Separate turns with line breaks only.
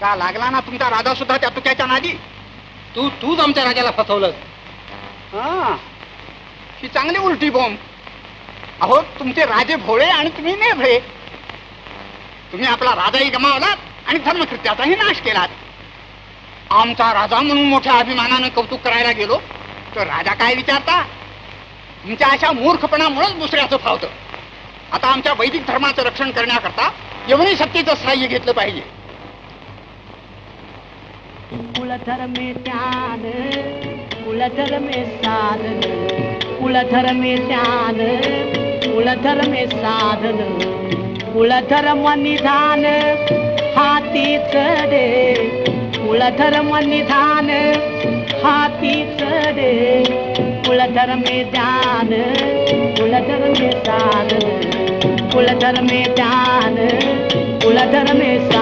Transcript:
का लागला ना तुमचा राजा सुद्धा त्या तुक्याच्या नादी?
तू तूच आमच्या राजाला फसवलं
हा. ही चांगली उलटी बॉम्ब अहो तुमचे राजे भोळे आणि तुम्ही नेभळे तुम्ही आपला राजाही गमावलात आणि धर्मकृत्याचाही नाश केलात. आमचा राजा म्हणून मोठ्या अभिमानानं कौतुक करायला गेलो तर राजा काय विचारता? तुमच्या अशा मूर्खपणामुळेच दुसऱ्याचं फावतं. आता आमच्या वैदिक धर्माचं रक्षण करण्याकरता यवनी सत्तेचं सहाय्य घेतलं पाहिजे.
कुलधर में ध्यान कुलधर में साधन कुलधर में ध्यान कुलधर में साधन कुलधर्म निधान हाती चढे कुलधर्म निधान हाती चढे कुलधर में ध्यान कुलधर में साधन कुलधर में ध्यान कुलधर में सा